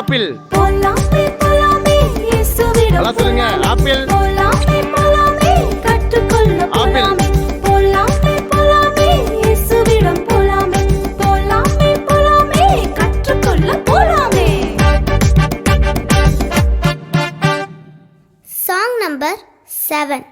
Apple. நல்லா சொல்லுங்க apple. போலாமே சாங் நம்பர் செவன்